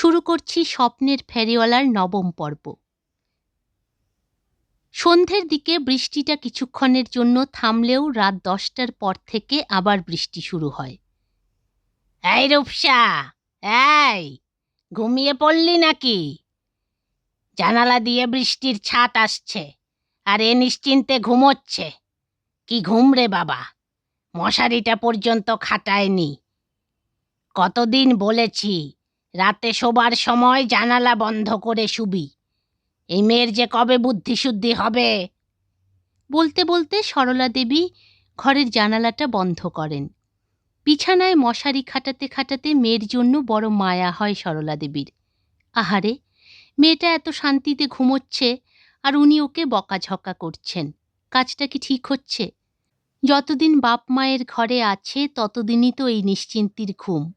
শুরু করছি স্বপ্নের ফেরিওয়ালার নবম পর্ব। সন্ধ্যের দিকে বৃষ্টিটা কিছুক্ষণের জন্য থামলেও রাত দশটার পর থেকে আবার বৃষ্টি শুরু হয়। এই রূপসা, এই, ঘুমিয়ে পড়লি নাকি? জানালা দিয়ে বৃষ্টির ছাট আসছে আর এ নিশ্চিন্তে ঘুমোচ্ছে। কি ঘুম রে বাবা, মশারিটা পর্যন্ত খাটায়নি। কতদিন বলেছি রাতে শোবার সময় জানালা বন্ধ করে শুবি। এই মেয়ের যে কবে বুদ্ধিশুদ্ধি হবে? বলতে বলতে সরলা দেবী ঘরের জানালাটা বন্ধ করেন। বিছানায় মশারি খাটাতে খাটাতে মেয়ের জন্য বড় মায়া হয় সরলা দেবীর। আহারে, মেয়েটা এত শান্তিতে ঘুমোচ্ছে আর উনি ওকে বকাঝকা করছেন। কাজটা কি ঠিক হচ্ছে? যতদিন বাপ মায়ের ঘরে আছে, ততদিনই তো এই নিশ্চিন্তির ঘুম।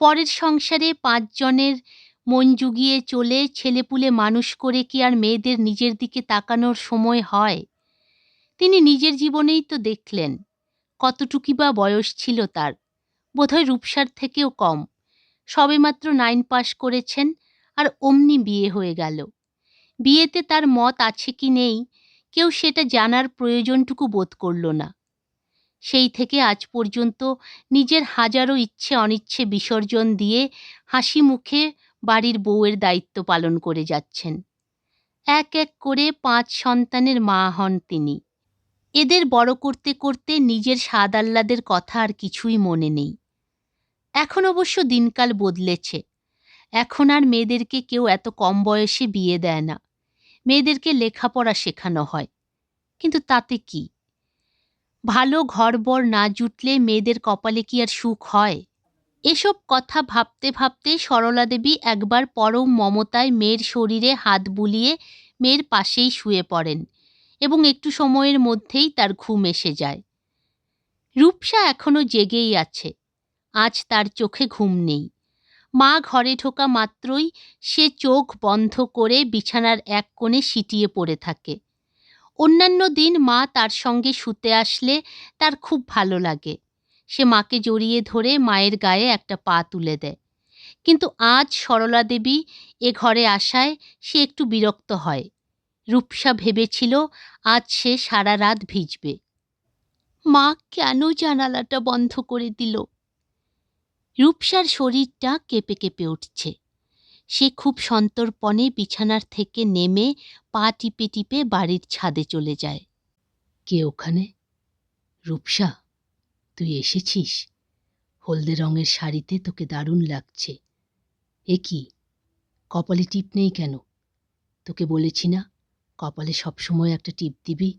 পরের সংসারে পাঁচজনের মন জুগিয়ে চলে ছেলেপুলে মানুষ করে কি আর মেয়েদের নিজের দিকে তাকানোর সময় হয়? তিনি নিজের জীবনেই তো দেখলেন, কতটুকি বা বয়স ছিল তার। বোধহয় রূপসার থেকেও কম। সবেমাত্র নাইন পাশ করেছেন আর অমনি বিয়ে হয়ে গেল। বিয়েতে তার মত আছে কি নেই, কেউ সেটা জানার প্রয়োজনটুকু বোধ করল না। সেই থেকে আজ পর্যন্ত নিজের হাজারো ইচ্ছে অনিচ্ছে বিসর্জন দিয়ে হাসি মুখে বাড়ির বউয়ের দায়িত্ব পালন করে যাচ্ছেন। এক এক করে পাঁচ সন্তানের মা হন তিনি। এদের বড় করতে করতে নিজের স্বাদ আহ্লাদের কথা আর কিছুই মনে নেই। এখন অবশ্য দিনকাল বদলেছে। এখন আর মেয়েদেরকে কেউ এত কম বয়সে বিয়ে দেয় না। মেয়েদেরকে লেখাপড়া শেখানো হয়। কিন্তু তাতে কি? ভালো ঘরবর না জুটলে মেয়েদের কপালে কি আর সুখ হয়? এসব কথা ভাবতে ভাবতে সরলা দেবী একবার পরম মমতায় মেয়ের শরীরে হাত বুলিয়ে মেয়ের পাশেই শুয়ে পড়েন এবং একটু সময়ের মধ্যেই তার ঘুম এসে যায়। রূপসা এখনও জেগেই আছে, আজ তার চোখে ঘুম নেই। মা ঘরে ঢোকা মাত্রই সে চোখ বন্ধ করে বিছানার এক কোণে সিটিয়ে পড়ে থাকে। অন্যান্য দিন মা তার সঙ্গে শুতে আসলে তার খুব ভালো লাগে। সে মাকে জড়িয়ে ধরে মায়ের গায়ে একটা পা তুলে দেয়। কিন্তু আজ সরলা দেবী এ ঘরে আসায় সে একটু বিরক্ত হয়। রূপসা ভেবেছিল আজ সে সারা রাত ভিজবে। মা কেন জানালাটা বন্ধ করে দিল? রূপসার শরীরটা কেঁপে কেঁপে উঠছে। সে খুব সন্তর্পণে বিছানার থেকে নেমে পা টিপে টিপে বাড়ির ছাদে চলে যায়। কে ওখানে? রূপসা, তুই এসেছিস? হলদে রঙের শাড়িতে তোকে দারুণ লাগছে। এ কি? কপালে টিপ নেই কেন? তোকে বলেছি না, কপালে সবসময় একটা টিপ দিবি?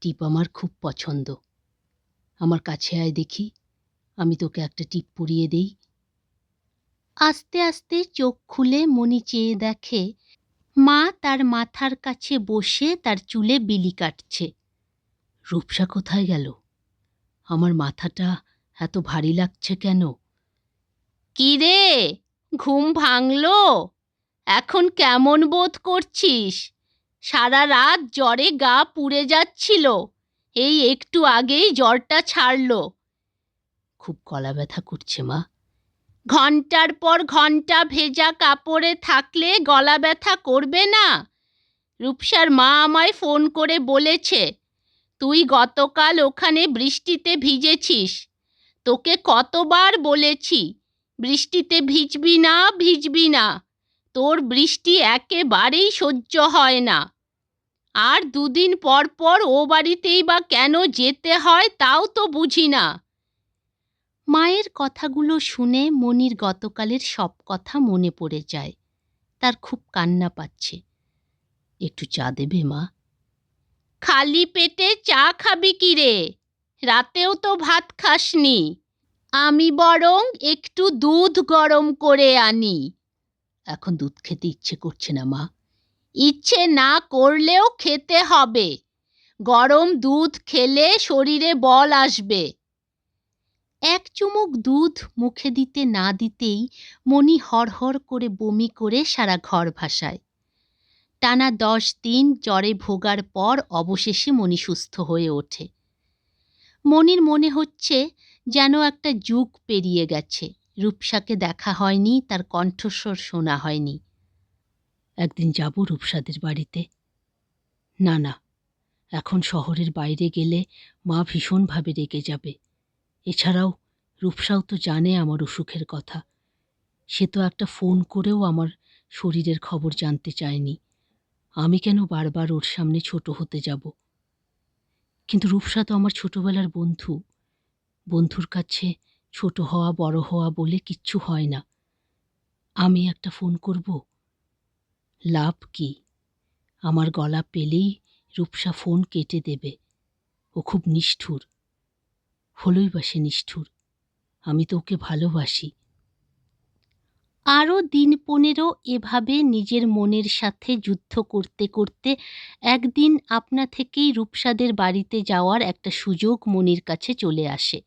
টিপ আমার খুব পছন্দ। আমার কাছে আয় দেখি, আমি তোকে একটা টিপ পরিয়ে দেই আস্তে আস্তে চোখ খুলে মনি চেয়ে দেখে মা তার মাথার কাছে বসে তার চুলে বিলি কাটছে। রূপসা কোথায় গেল? আমার মাথাটা এত ভারী লাগছে কেন? কি রে? ঘুম ভাঙলো? এখন কেমন বোধ করছিস? সারা রাত জ্বরে গা পুড়ে যাচ্ছিল। এই একটু আগেই জ্বরটা ছাড়ল। খুব গলা ব্যথা করছে মা। ঘণ্টার পর ঘণ্টা ভেজা কাপড়ে থাকলে গলা ব্যথা করবে না? রূপসার মা আমায় ফোন করে বলেছে, তুই গতকাল ওখানে বৃষ্টিতে ভিজেছিস। তোকে কতবার বলেছি, বৃষ্টিতে ভিজবি না ভিজবি না। তোর বৃষ্টি একেবারেই সহ্য হয় না। আর দুদিন পর পর ও বাড়িতেই বা কেন যেতে হয় তাও তো বুঝি না। মায়ের কথাগুলো শুনে মনির গতকালের সব কথা মনে পড়ে যায়। তার খুব কান্না পাচ্ছে। একটু চা দেবে মা? খালি পেটে চা খাবি কি রে? রাতেও তো ভাত খাসনি। আমি বরং একটু দুধ গরম করে আনি। এখন দুধ খেতে ইচ্ছে করছে না মা। ইচ্ছে না করলেও খেতে হবে। গরম দুধ খেলে শরীরে বল আসবে। এক চুমুক দুধ মুখে দিতে না দিতেই মণি হড়হড় করে বমি করে সারা ঘর ভাসায়। টানা দশ দিন জ্বরে ভোগার পর অবশেষে মণি সুস্থ হয়ে ওঠে। মনির মনে হচ্ছে যেন একটা যুগ পেরিয়ে গেছে। রূপসাকে দেখা হয়নি, তার কণ্ঠস্বর শোনা হয়নি। একদিন যাব রূপসাদের বাড়িতে। না না, এখন শহরের বাইরে গেলে মা ভীষণভাবে রেগে যাবে। এছাড়াও রূপসাও তো জানে আমার অসুখের কথা। সে তো একটা ফোন করেও আমার শরীরের খবর জানতে চায়নি। আমি কেন বারবার ওর সামনে ছোট হতে যাব? কিন্তু রূপসা তো আমার ছোটবেলার বন্ধু। বন্ধুর কাছে ছোট হওয়া, বড় হওয়া বলে কিচ্ছু হয় না। আমি একটা ফোন করব? লাভ কি? আমার গলা পেলেই রূপসা ফোন কেটে দেবে। ও খুব নিষ্ঠুর। হলই বা সে নিষ্ঠুর। আমি তো ওকে ভালোবাসি। আরও দিন পনেরো এভাবে নিজের মনের সাথে যুদ্ধ করতে করতে একদিন আপনা থেকেই রূপসাদের বাড়িতে যাওয়ার একটা সুযোগ মনির কাছে চলে আসে।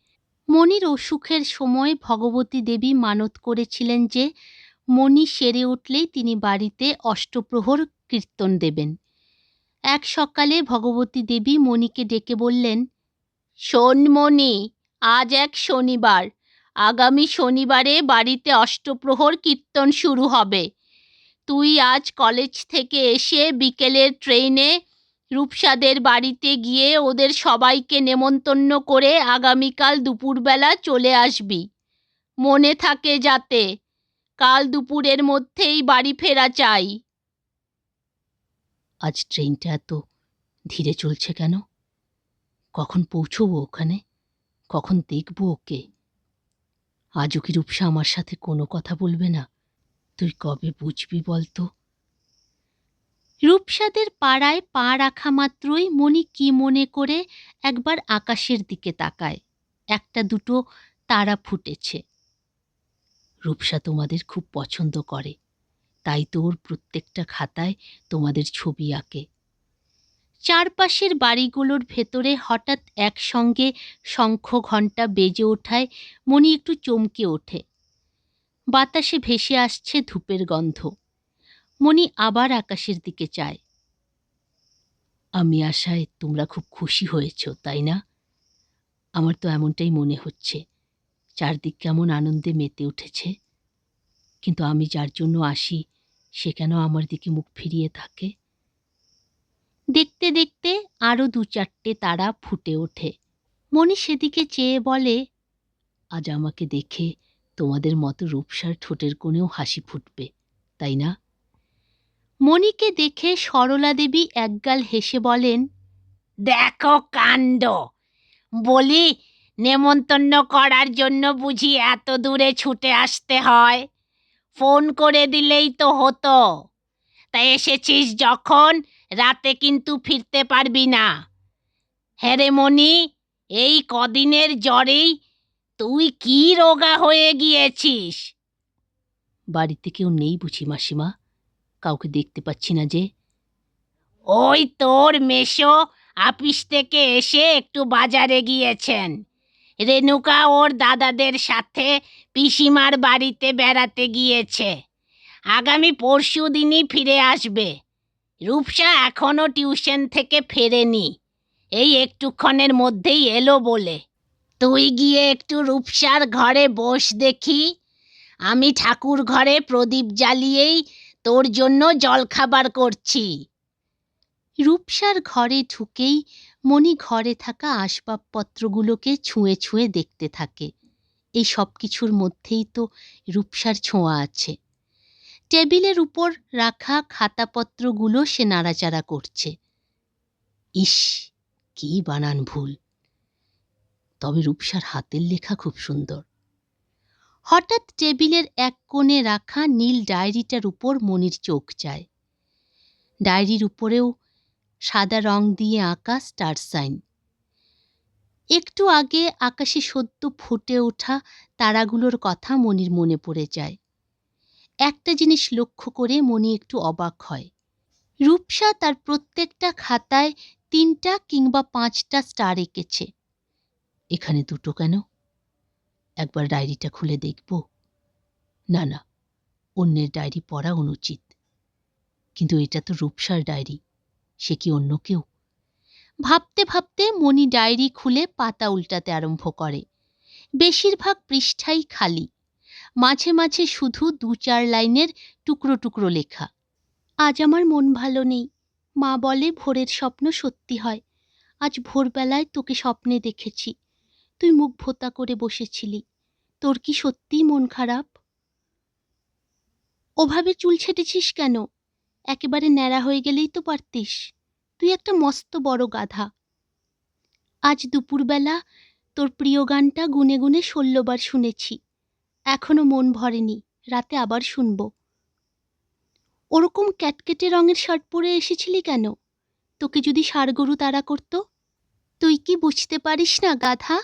মনির অসুখের সময় ভগবতী দেবী মানত করেছিলেন যে, মণি সেরে উঠলেই তিনি বাড়িতে অষ্টপ্রহর কীর্তন দেবেন। এক সকালে ভগবতী দেবী মণিকে ডেকে বললেন শোন মণি আজ এক শনিবার। আগামী শনিবারে বাড়িতে অষ্টপ্রহর কীর্তন শুরু হবে। তুই আজ কলেজ থেকে এসে বিকেলের ট্রেনে রূপসাদের বাড়িতে গিয়ে ওদের সবাইকে নেমন্তন্ন করে আগামীকাল দুপুরবেলা চলে আসবি। মনে থাকে যাতে কাল দুপুরের মধ্যেই বাড়ি ফেরা চাই। আজ ট্রেনটা এত ধীরে চলছে কেন? কখন পৌঁছবো ওখানে? কখন দেখব ওকে? আজও কি রূপসা আমার সাথে কোনো কথা বলবে না? তুই কবে বুঝবি বলতো? রূপসাদের পাড়ায় পা রাখা মাত্রই মণি কি মনে করে একবার আকাশের দিকে তাকায়। একটা দুটো তারা ফুটেছে। রূপসা তোমাদের খুব পছন্দ করে। তাই তো ওর প্রত্যেকটা খাতায় তোমাদের ছবি আঁকে। চারপাশের বাড়িগুলোর ভেতরে হঠাৎ একসঙ্গে শঙ্খ ঘণ্টা বেজে ওঠায় মণি একটু চমকে ওঠে। বাতাসে ভেসে আসছে ধূপের গন্ধ। মণি আবার আকাশের দিকে চায়। আমি আশায় তোমরা খুব খুশি হয়েছ, তাই না? আমার তো এমনটাই মনে হচ্ছে। চারদিক কেমন আনন্দে মেতে উঠেছে। কিন্তু আমি যার জন্য আসি, সে কেন আমার দিকে মুখ ফিরিয়ে থাকে? দেখতে দেখতে আরও দু চারটে তারা ফুটে ওঠে। মণি সেদিকে চেয়ে বলে, আজ আমাকে দেখে তোমাদের মতো রূপসার ঠোঁটের কোণেও হাসি ফুটবে, তাই না? মণিকে দেখে সরলা দেবী একগাল হেসে বলেন, দেখো কাণ্ড, বলি নেমন্তন্ন করার জন্য বুঝি এত দূরে ছুটে আসতে হয়। ফোন করে দিলেই তো হতো। তা এসেছিস যখন, রাতে কিন্তু ফিরতে পারবি না। হ্যাঁ মণি, এই কদিনের জ্বরেই তুই কি রোগা হয়ে গিয়েছিস? বাড়িতে কেউ নেই বুঝি মাসিমা? কাউকে দেখতে পাচ্ছি না যে। ওই তোর মেশো আপিস থেকে এসে একটু বাজারে গিয়েছেন। রেণুকা ওর দাদাদের সাথে পিসিমার বাড়িতে বেড়াতে গিয়েছে। আগামী পরশু দিনই ফিরে আসবে। রূপসা এখনও টিউশন থেকে ফেরেনি। এই একটুক্ষণের মধ্যেই এলো বলে, তুই গিয়ে একটু রূপসার ঘরে বস দেখি। আমি ঠাকুর ঘরে প্রদীপ জ্বালিয়েই তোর জন্য জলখাবার করছি। রূপসার ঘরে ঢুকেই মণি ঘরে থাকা আসবাবপত্রগুলোকে ছুঁয়ে ছুঁয়ে দেখতে থাকে। এই সব কিছুর মধ্যেই তো রূপসার ছোঁয়া আছে। টেবিলের উপর রাখা খাতাপত্রগুলো সে নাড়াচাড়া করছে। ইস, কি বানান ভুল। তবে রূপসার হাতের লেখা খুব সুন্দর। হঠাৎ টেবিলের এক কোণে রাখা নীল ডায়েরিটার উপর মনির চোখ যায়। ডায়েরির উপরেও সাদা রং দিয়ে আঁকা স্টার সাইন। একটু আগে আকাশে সদ্য ফুটে ওঠা তারাগুলোর কথা মনির মনে পড়ে যায়। একটা জিনিস লক্ষ্য করে মনি একটু অবাক হয়। রূপসা তার প্রত্যেকটা খাতায় তিনটা কিংবা পাঁচটা স্টার এঁকেছে। এখানে দুটো কেন? একবার ডায়েরিটা খুলে দেখব। না না, অন্যের ডায়েরি পড়া অনুচিত। কিন্তু এটা তো রূপসার ডায়েরি, সে কি অন্য কেউ? ভাবতে ভাবতে মণি ডায়েরি খুলে পাতা উল্টাতে আরম্ভ করে। বেশিরভাগ পৃষ্ঠাই খালি। মাঝে মাঝে শুধু দু চার লাইনের টুকরো টুকরো লেখা। আজ আমার মন ভালো নেই। মা বলে ভোরের স্বপ্ন সত্যি হয়। আজ ভোরবেলায় তোকে স্বপ্নে দেখেছি। তুই মুখ ভোতা করে বসেছিলি। তোর কি সত্যিই মন খারাপ? ওভাবে চুল ছেটেছিস কেন? একেবারে ন্যাড়া হয়ে গেলেই তো পারতিস। তুই একটা মস্ত বড় গাধা। আজ দুপুরবেলা তোর প্রিয় গানটা গুনে গুনে ষোলোবার শুনেছি। এখনও মন ভরেনি, রাতে আবার শুনব। ওরকম ক্যাটকেটে রঙের শার্ট পরে এসেছিলি কেন? তোকে যদি ষাড়গরু তাড়া করত? তুই কি বুঝতে পারিস না, গাধা?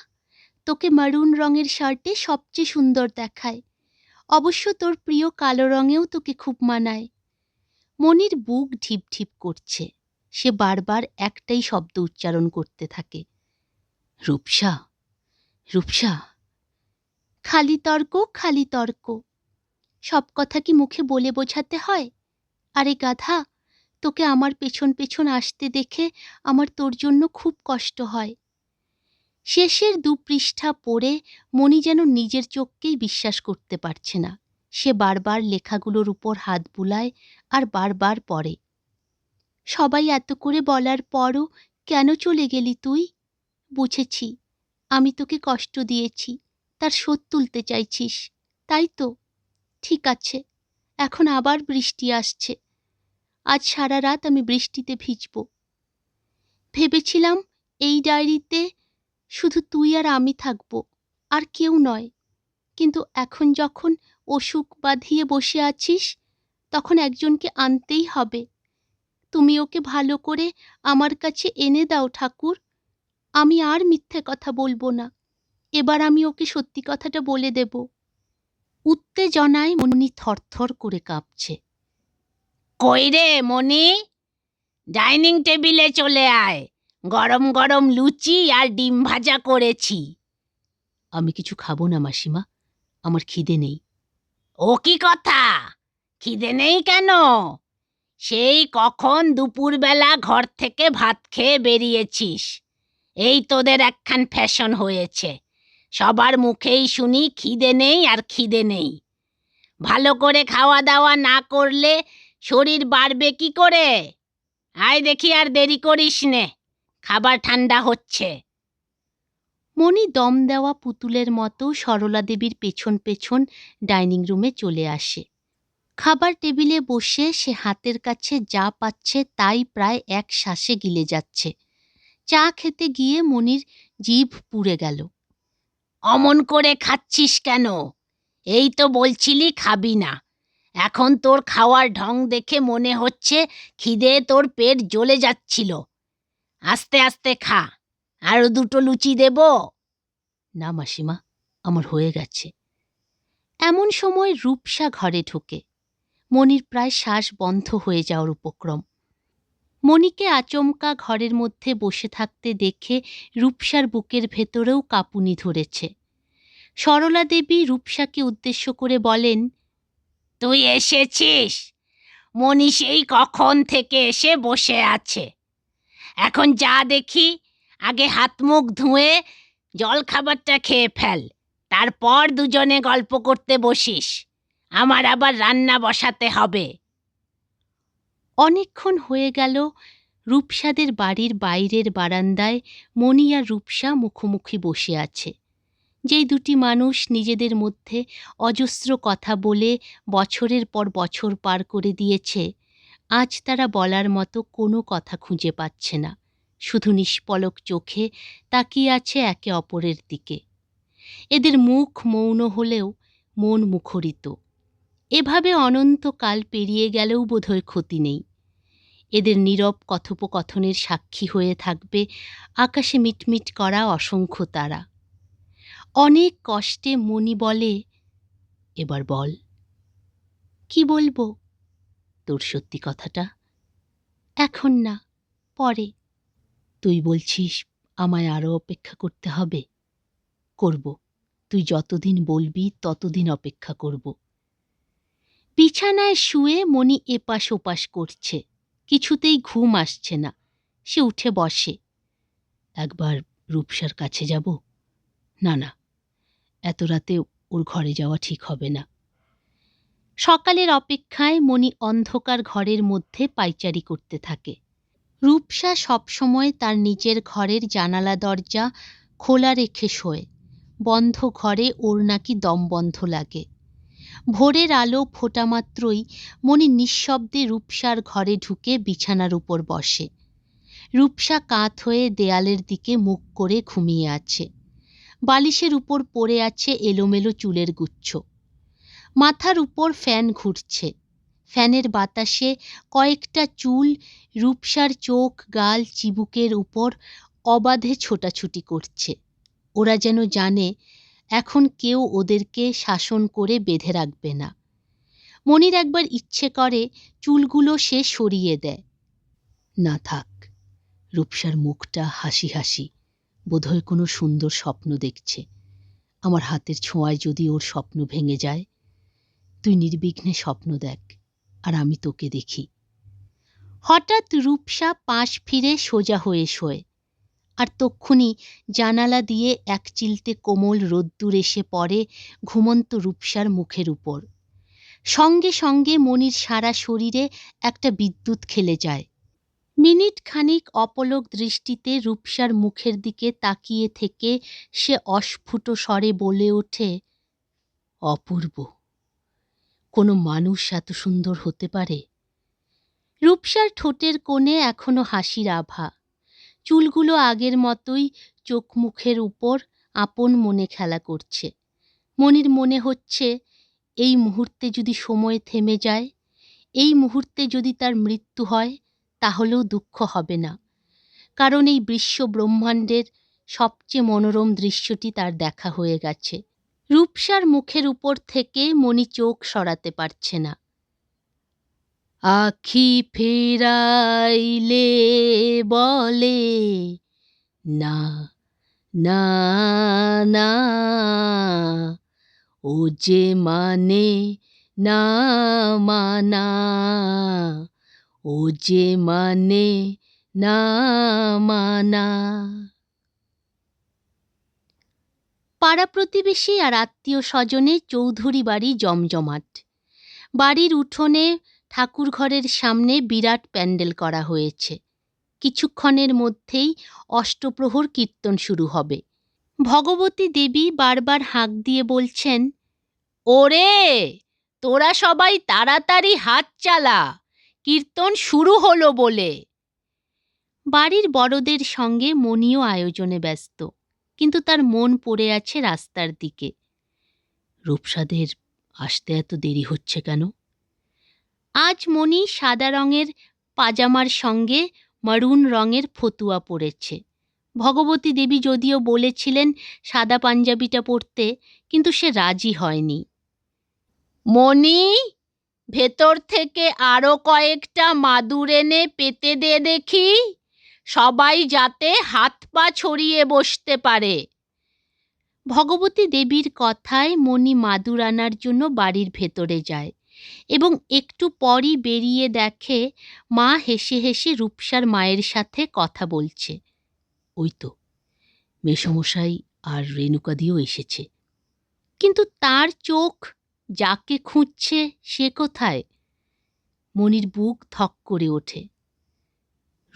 তোকে মারুন রঙের শার্টে সবচেয়ে সুন্দর দেখায়। অবশ্য তোর প্রিয় কালো রঙেও তোকে খুব মানায়। মনির বুক ঢিপ ঢিপ করছে। সে বারবার একটাই শব্দ উচ্চারণ করতে থাকে। রূপসা রূপসা। খালি তর্ক খালি তর্ক। সব কথা কি মুখে বলে বোঝাতে হয়? আরে গাধা, তোকে আমার পেছন পেছন আসতে দেখে আমার তোর জন্য খুব কষ্ট হয়। শেষের দু পৃষ্ঠা পড়ে মণি যেন নিজের চোখকেই বিশ্বাস করতে পারছে না। সে বারবার লেখাগুলোর উপর হাত বুলায় আর বারবার পড়ে। সবাই এত করে বলার পরও কেন চলে গেলি তুই? বুঝেছি, আমি তোকে কষ্ট দিয়েছি। তার শোধ তুলতে চাইছিস। তাই তো? ঠিক আছে, এখন আবার বৃষ্টি আসছে। আজ সারা রাত আমি বৃষ্টিতে ভিজব। ভেবেছিলাম এই ডায়েরিতে শুধু তুই আর আমি থাকব, আর কেউ নয়। কিন্তু এখন যখন অসুখ বাঁধিয়ে বসে আছিস, তখন একজনকে আনতেই হবে। তুমি ওকে ভালো করে আমার কাছে এনে দাও ঠাকুর। আমি আর মিথ্যে কথা বলব না। এবার আমি ওকে সত্যি কথাটা বলে দেব। উত্তেজনায় মনি থরথর করে কাঁপছে। কই রে মনি ডাইনিং টেবিলে চলে আয়। গরম গরম লুচি আর ডিম ভাজা করেছি। আমি কিছু খাব না মাসিমা। আমার খিদে নেই। ও কি কথা? খিদে নেই কেন? সেই কখন দুপুরবেলা ঘর থেকে ভাত খেয়ে বেরিয়েছিস। এই তোদের একখান ফ্যাশন হয়েছে। সবার মুখেই শুনি খিদে নেই আর খিদে নেই। ভালো করে খাওয়া দাওয়া না করলে শরীর বাড়বে কি করে? আয় দেখি আর দেরি করিস নে, খাবার ঠান্ডা হচ্ছে। মণি দম দেওয়া পুতুলের মতো সরলা দেবীর পেছন পেছন ডাইনিং রুমে চলে আসে। খাবার টেবিলে বসে সে হাতের কাছে যা পাচ্ছে তাই প্রায় এক শ্বাসে গিলে যাচ্ছে। চা খেতে গিয়ে মনির জিভ পুড়ে গেল। অমন করে খাচ্ছিস কেন? এই তো বলছিলি খাবি না। এখন তোর খাওয়ার ঢং দেখে মনে হচ্ছে খিদে তোর পেট জ্বলে যাচ্ছিল। আস্তে আস্তে খা আরও দুটো লুচি দেব? না মাসিমা, আমার হয়ে গেছে। এমন সময় রূপসা ঘরে ঢুকে। মনির প্রায় শ্বাস বন্ধ হয়ে যাওয়ার উপক্রম। মণিকে আচমকা ঘরের মধ্যে বসে থাকতে দেখে রূপসার বুকের ভেতরেও কাঁপুনি ধরেছে। সরলা দেবী রূপসাকে উদ্দেশ্য করে বলেন, তুই এসেছিস? মণি সেই কখন থেকে এসে বসে আছে? এখন যা দেখি, আগে হাত মুখ ধুয়ে জল খাবারটা খেয়ে ফেল, তারপর দুজনে গল্প করতে বসিস। আমার আবার রান্না বসাতে হবে। অনেকক্ষণ হয়ে গেল রূপসাদের বাড়ির বাইরের বারান্দায় মণি আর রূপসা মুখোমুখি বসে আছে। যেই দুটি মানুষ নিজেদের মধ্যে অজস্র কথা বলে বছরের পর বছর পার করে দিয়েছে, আজ তারা বলার মতো কোনো কথা খুঁজে পাচ্ছে না। শুধু নিষ্পলক চোখে তাকিয়ে আছে একে অপরের দিকে। এদের মুখ মৌন হলেও মন মুখরিত। এভাবে অনন্তকাল পেরিয়ে গেলেও বোধহয় ক্ষতি নেই। এদের নীরব কথোপকথনের সাক্ষী হয়ে থাকবে আকাশে মিটমিট করা অসংখ্য তারা। অনেক কষ্টে মনি বলে, এবার বল, কি বলব? তোর সত্যি কথাটা? এখন না, পরে। তুই বলছিস আমায় আরও অপেক্ষা করতে হবে। করব। তুই যতদিন বলবি ততদিন অপেক্ষা করব। বিছানায় শুয়ে মনি এপাশ ওপাশ করছে। কিছুতেই ঘুম আসছে না। সে উঠে বসে। একবার রূপসার কাছে যাব? না না। এত রাতে ওর ঘরে যাওয়া ঠিক হবে না। সকালের অপেক্ষায় মণি অন্ধকার ঘরের মধ্যে পাইচারি করতে থাকে। রূপসা সবসময় তার নিজের ঘরের জানালা দরজা খোলা রেখে শোয়। বন্ধ ঘরে ওর নাকি দম বন্ধ লাগে। ভোরের আলো ফোটা মাত্রই মণি নিঃশব্দে রূপসার ঘরে ঢুকে বিছানার উপর বসে। রূপসা কাত হয়ে দেয়ালের দিকে মুখ করে ঘুমিয়ে আছে। বালিশের উপর পড়ে আছে এলোমেলো চুলের গুচ্ছ। মাথার উপর ফ্যান ঘুরছে। ফ্যানের বাতাসে কয়েকটা চুল রূপসার চোখ, গাল, চিবুকের উপর অবাধে ছোটাছুটি করছে। ওরা যেন জানে এখন কেউ ওদেরকে শাসন করে বেঁধে রাখবে না। মনির একবার ইচ্ছে করে চুলগুলো সে সরিয়ে দেয়। না থাক, রূপসার মুখটা হাসি হাসি, বোধহয় কোনো সুন্দর স্বপ্ন দেখছে। আমার হাতের ছোঁয়ায় যদি ওর স্বপ্ন ভেঙে যায়, তুই নির্বিঘ্নে স্বপ্ন দেখ, আর আমি তোকে দেখি। হঠাৎ রূপসা পাশ ফিরে সোজা হয়ে শোয়। আর তক্ষুনি জানালা দিয়ে এক চিলতে কোমল রোদ্দুর এসে পড়ে ঘুমন্ত রূপসার মুখের উপর। সঙ্গে সঙ্গে মনির সারা শরীরে একটা বিদ্যুৎ খেলে যায়। মিনিট খানিক অপলক দৃষ্টিতে রূপসার মুখের দিকে তাকিয়ে থেকে সে অস্ফুট স্বরে বলে ওঠে, অপূর্ব। কোনো মানুষ এত সুন্দর হতে পারে? রূপসার ঠোঁটের কোণে এখনও হাসির আভা। চুলগুলো আগের মতোই চোখ মুখের উপর আপন মনে খেলা করছে। মনির মনে হচ্ছে, এই মুহূর্তে যদি সময় থেমে যায়, এই মুহূর্তে যদি তার মৃত্যু হয়, তাহলেও দুঃখ হবে না। কারণ এই বিশ্ব ব্রহ্মাণ্ডের সবচেয়ে মনোরম দৃশ্যটি তার দেখা হয়ে গেছে। রূপসার মুখের উপর থেকে মণি চোখ সরাতে পারছে না। আখি ফেরাইলে বলে, না না না, ও যে মানে না, মানা, ও যে মানে না, মানা। পাড়া প্রতিবেশী আর আত্মীয় স্বজনে চৌধুরী বাড়ি জমজমাট। বাড়ির উঠোনে ঠাকুর ঘরের সামনে বিরাট প্যান্ডেল করা হয়েছে। কিছুক্ষণের মধ্যেই অষ্টপ্রহর কীর্তন শুরু হবে। ভগবতী দেবী বারবার হাঁক দিয়ে বলছেন, ওরে, তোরা সবাই তাড়াতাড়ি হাত চালা, কীর্তন শুরু হলো বলে। বাড়ির বড়দের সঙ্গে মনীয় আয়োজনে ব্যস্ত, কিন্তু তার মন পড়ে আছে রাস্তার দিকে। রূপসাদের আসতে এত দেরি হচ্ছে কেন? আজ মণি সাদা রঙের পাজামার সঙ্গে মারুন রঙের ফতুয়া পরেছে। ভগবতী দেবী যদিও বলেছিলেন সাদা পাঞ্জাবিটা পরতে, কিন্তু সে রাজি হয়নি। মণি, ভেতর থেকে আরও কয়েকটা মাদুর এনে পেতে দে দেখি। সবাই যাতে হাত পা ছড়িয়ে বসতে পারে। ভগবতী দেবীর কথায় মণি মাদুর আনার জন্য বাড়ির ভেতরে যায়। এবং একটু পরই বেরিয়ে দেখে মা হেসে হেসে রূপসার মায়ের সাথে কথা বলছে। ওই তো, মেসমশাই আর রেণুকা দিয়েও এসেছে। কিন্তু তার চোখ যাকে খুঁজছে সে কোথায়? মনির বুক থক করে ওঠে।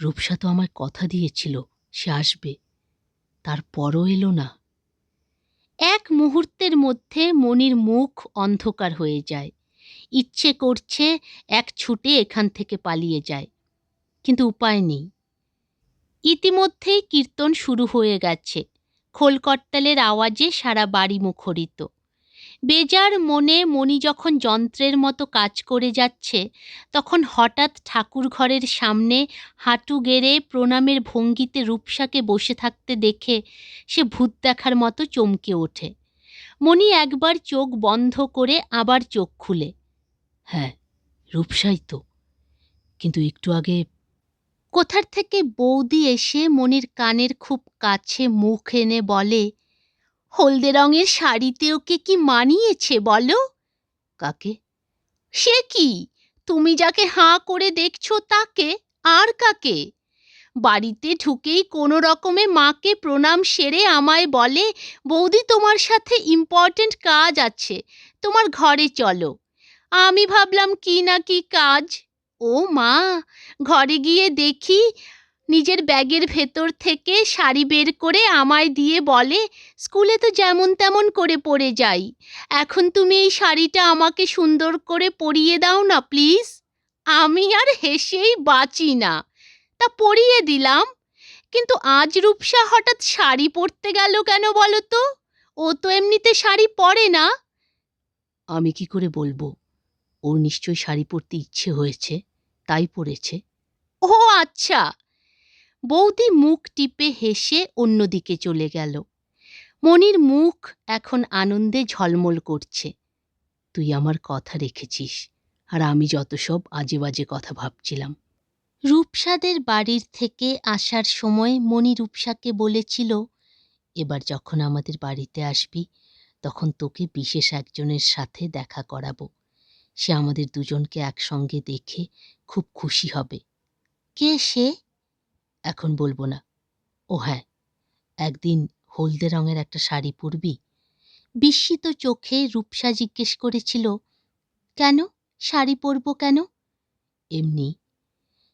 রূপসা তো আমায় কথা দিয়েছিল, সে আসবে। তারপরও এলো না। এক মুহূর্তের মধ্যে মনির মুখ অন্ধকার হয়ে যায়। ইচ্ছে করছে এক ছুটে এখান থেকে পালিয়ে যায়। কিন্তু উপায় নেই। ইতিমধ্যেই কীর্তন শুরু হয়ে গেছে। খোলকর্তালের আওয়াজে সারা বাড়ি মুখরিত। বেজার মনে মণি যখন যন্ত্রের মতো কাজ করে যাচ্ছে, তখন হঠাৎ ঠাকুর ঘরের সামনে হাঁটু গেড়ে প্রণামের ভঙ্গিতে রূপসাকে বসে থাকতে দেখে সে ভূত দেখার মতো চমকে ওঠে। মণি একবার চোখ বন্ধ করে আবার চোখ খুলে। হ্যাঁ রূপসাই তো। কিন্তু একটু আগে কোথার থেকে বৌদি এসে মনির কানের খুব কাছে মুখ এনে বলে, হলদে রঙের শাড়িতে ওকে কি মানিয়েছে বলো? কাকে? সে কি? তুমি যাকে হাঁ করে দেখছ তাকে, আর কাকে? বাড়িতে ঢুকেই কোনো রকমে মাকে প্রণাম সেরে আমায় বলে, বৌদি তোমার সাথে ইম্পর্ট্যান্ট কাজ আছে, তোমার ঘরে চলো আমি ভাবলাম কি না কি কাজ। ও মা, ঘরে গিয়ে দেখি নিজের ব্যাগের ভেতর থেকে শাড়ি বের করে আমায় দিয়ে বলে, স্কুলে তো যেমন তেমন করে পরে যাই। এখন তুমি এই শাড়িটা আমাকে সুন্দর করে পরিয়ে দাও না প্লিজ। আমি আর হেসেই বাঁচি না। তা পরিয়ে দিলাম। কিন্তু আজ রূপসা হঠাৎ শাড়ি পরতে গেল কেন বলো তো? ও তো এমনিতে শাড়ি পরে না। আমি কি করে বলব? ওর নিশ্চয়ই শাড়ি পরতে ইচ্ছে হয়েছে, তাই পরেছে। ও আচ্ছা। বৌদি মুখ টিপে হেসে অন্যদিকে চলে গেল। মনির মুখ এখন আনন্দে ঝলমল করছে। তুই আমার কথা রেখেছিস, আর আমি যত সব আজে বাজে কথা ভাবছিলাম। রূপসাদের বাড়ির থেকে আসার সময় মণি রূপসাকে বলেছিল, এবার যখন আমাদের বাড়িতে আসবি, তখন তোকে বিশেষ একজনের সাথে দেখা করাবো। সে আমাদের দুজনকে একসঙ্গে দেখে খুব খুশি হবে। কে সে? এখন বলব না। ও হ্যাঁ একদিন হলদে রঙের একটা শাড়ি পরবি। বিস্মিত চোখে রূপসা জিজ্ঞেস করেছিল, কেন? শাড়ি পরব কেন? এমনি,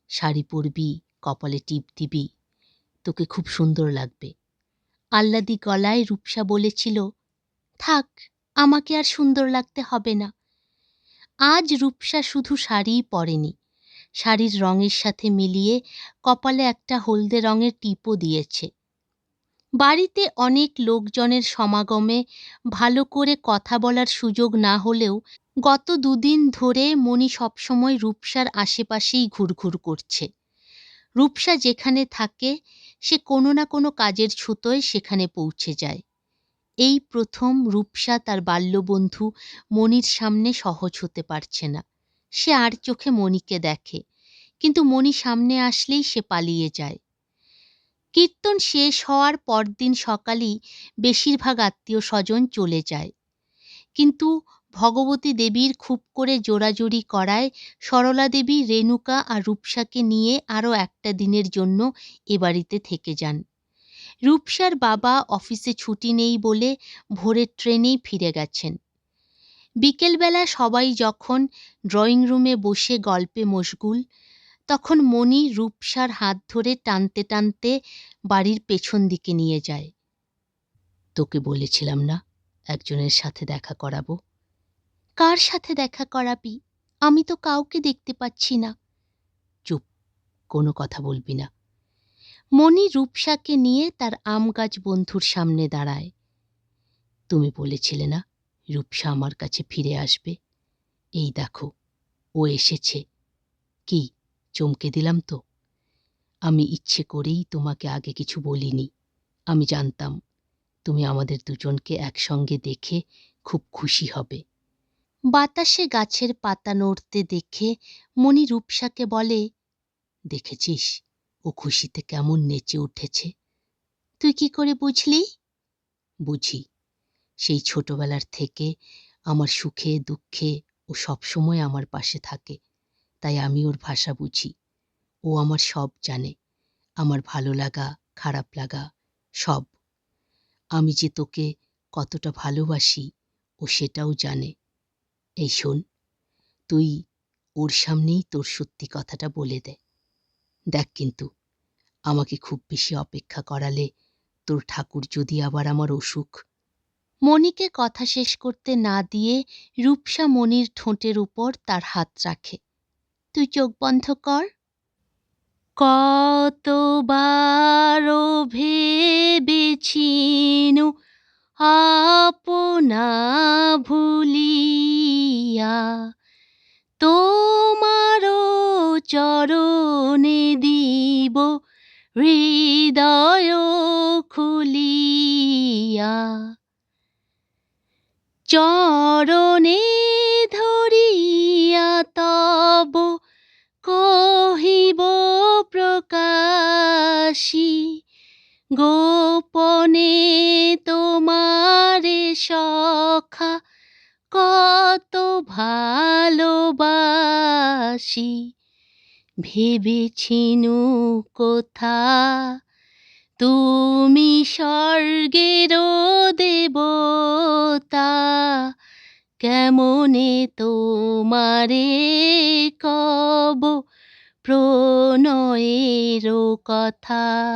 শাড়ি পরবি, কপালে টিপ দিবি, তোকে খুব সুন্দর লাগবে। আহ্লাদি গলায় রূপসা বলেছিল, থাক, আমাকে আর সুন্দর লাগতে হবে না। আজ রূপসা শুধু শাড়িই পরেনি। শাড়ির রঙের সাথে মিলিয়ে কপালে একটা হলদে রঙের টিপও দিয়েছে। বাড়িতে অনেক লোকজনের সমাগমে ভালো করে কথা বলার সুযোগ না হলেও গত দুদিন ধরে মণি সবসময় রূপসার আশেপাশেই ঘুরঘুর করছে। রূপসা যেখানে থাকে, সে কোনো না কোনো কাজের ছুতোয় সেখানে পৌঁছে যায়। এই প্রথম রূপসা তার বাল্যবন্ধু মণির সামনে সহজ হতে পারছে না। সে আর চোখে মণিকে দেখে, কিন্তু মণি সামনে আসলেই সে পালিয়ে যায়। কীর্তন শেষ হওয়ার পরদিন সকালেই বেশিরভাগ আত্মীয় স্বজন চলে যায়। কিন্তু ভগবতী দেবীর খুব করে জোরাজুরি করায় সরলা দেবী, রেণুকা আর রূপসাকে নিয়ে আরও একটা দিনের জন্য এ বাড়িতে থেকে যান। রূপসার বাবা অফিসে ছুটি নেই বলে ভোরের ট্রেনেই ফিরে গেছেন। বিকেলবেলা সবাই যখন ড্রয়িং রুমে বসে গল্পে মশগুল, তখন মণি রূপসার হাত ধরে টানতে টানতে বাড়ির পেছন দিকে নিয়ে যায়। তোকে বলেছিলাম না একজনের সাথে দেখা করাবো? কার সাথে দেখা করাবি? আমি তো কাউকে দেখতে পাচ্ছি না। চুপ, কোনো কথা বলবি না। মণি রূপসাকে নিয়ে তার আম গাছ বন্ধুর সামনে দাঁড়ায়। তুমি বলেছিলে না রূপসা আমার কাছে ফিরে আসবে? এই দেখো, ও এসেছে। কি, চমকে দিলাম তো? আমি ইচ্ছে করেই তোমাকে আগে কিছু বলিনি। আমি জানতাম তুমি আমাদের দুজনকে একসঙ্গে দেখে খুব খুশি হবে। বাতাসে গাছের পাতা নড়তে দেখে মণি রূপসাকে বলে, দেখেছিস? ও খুশিতে কেমন নেচে উঠেছে? তুই কি করে বুঝলি? বুঝি। সেই ছোটবেলার থেকে আমার সুখে, দুঃখে ও সবসময় আমার পাশে থাকে। তাই আমি ওর ভাষা বুঝি। ও আমার সব জানে। আমার ভালো লাগা, খারাপ লাগা, সব। আমি যে তোকে কতটা ভালোবাসি, ও সেটাও জানে। এই শোন, তুই ওর সামনেই তোর সত্যি কথাটা বলে দে। দেখ কিন্তু আমাকে খুব বেশি অপেক্ষা করালে তোর ঠাকুর যদি আবার আমার অসুখ। মণিকে কথা শেষ করতে না দিয়ে রূপসা মণির ঠোঁটের উপর তার হাত রাখে। তুই চোখ বন্ধ কর। কতবারও ভেবেছিনু আপনা ভুলিয়া। তোমারও চরণে দিব হৃদয় খুলিয়া চরণে ধরিয়া তব কহিব প্রকাশী গোপনে তোমারে সখা কত ভালোবাসি। ভেবেছিনু কোথা? তুমি স্বর্গেরও দেবতা কেমনে তোমারে কব? প্রণয়েরও কথা।